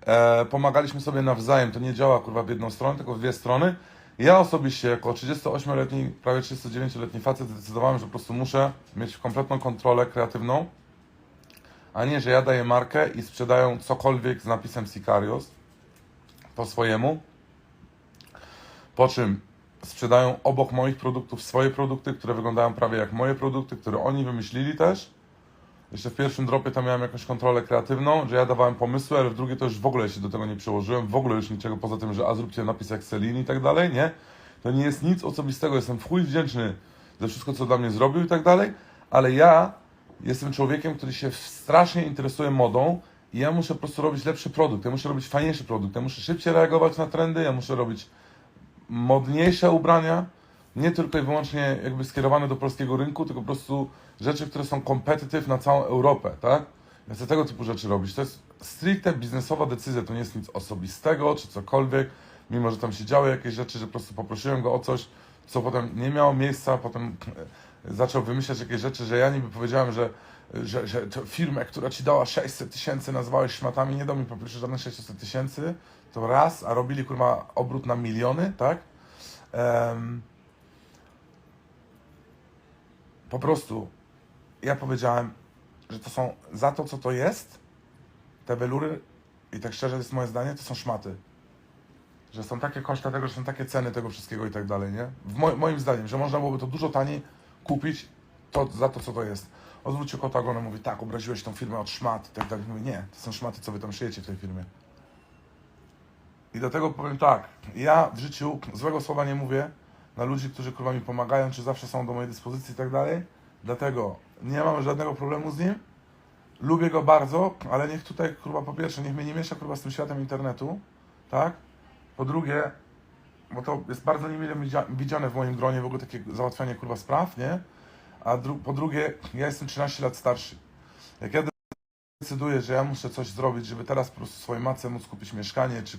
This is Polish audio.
e, pomagaliśmy sobie nawzajem, to nie działa kurwa w jedną stronę, tylko w dwie strony. Ja osobiście jako 38-letni, prawie 39-letni facet zdecydowałem, że po prostu muszę mieć kompletną kontrolę kreatywną, a nie, że ja daję markę i sprzedają cokolwiek z napisem Sicarios po swojemu, po czym sprzedają obok moich produktów swoje produkty, które wyglądają prawie jak moje produkty, które oni wymyślili też. Jeszcze w pierwszym dropie tam miałem jakąś kontrolę kreatywną, że ja dawałem pomysły, ale w drugie to już w ogóle się do tego nie przyłożyłem, w ogóle już niczego poza tym, że a zróbcie napis jak i tak dalej, nie? To nie jest nic osobistego, jestem w chuj wdzięczny za wszystko, co dla mnie zrobił i tak dalej, ale ja jestem człowiekiem, który się strasznie interesuje modą i ja muszę po prostu robić lepszy produkt, ja muszę robić fajniejszy produkt, ja muszę szybciej reagować na trendy, ja muszę robić modniejsze ubrania, nie tylko i wyłącznie jakby skierowane do polskiego rynku, tylko po prostu rzeczy, które są competitive na całą Europę, tak? Ja chcę tego typu rzeczy robić. To jest stricte biznesowa decyzja, to nie jest nic osobistego czy cokolwiek, mimo że tam się działy jakieś rzeczy, że po prostu poprosiłem go o coś, co potem nie miało miejsca, potem zaczął wymyślać jakieś rzeczy, że ja niby powiedziałem, że, że, że firmę, która ci dała 600 tysięcy, nazwałeś szmatami, nie dał mi po pierwsze żadnych 600 tysięcy, to raz, a robili kurwa obrót na miliony, tak? Em, po prostu ja powiedziałem, że to są za to, co to jest, te welury, i tak szczerze jest moje zdanie, to są szmaty. Że są takie koszta tego, że są takie ceny tego wszystkiego i tak dalej, nie? Mo- moim zdaniem, że można byłoby to dużo taniej kupić to, za to, co to jest. Odwrócił kota ogonem, mówi, tak, obraziłeś tą firmę od szmat i tak dalej. Mówi, nie, to są szmaty, co wy tam szyjecie w tej firmie. I dlatego powiem tak, ja w życiu złego słowa nie mówię na ludzi, którzy kurwa mi pomagają, czy zawsze są do mojej dyspozycji i tak dalej. Dlatego nie mam żadnego problemu z nim. Lubię go bardzo, ale niech tutaj kurwa po pierwsze, niech mnie nie miesza kurwa z tym światem internetu, tak? Po drugie, bo to jest bardzo niemile widzia- widziane w moim gronie w ogóle takie załatwianie kurwa spraw, nie? A dru- po drugie, ja jestem 13 lat starszy. Jak ja decyduję, że ja muszę coś zrobić, żeby teraz po prostu swojej matce móc kupić mieszkanie, czy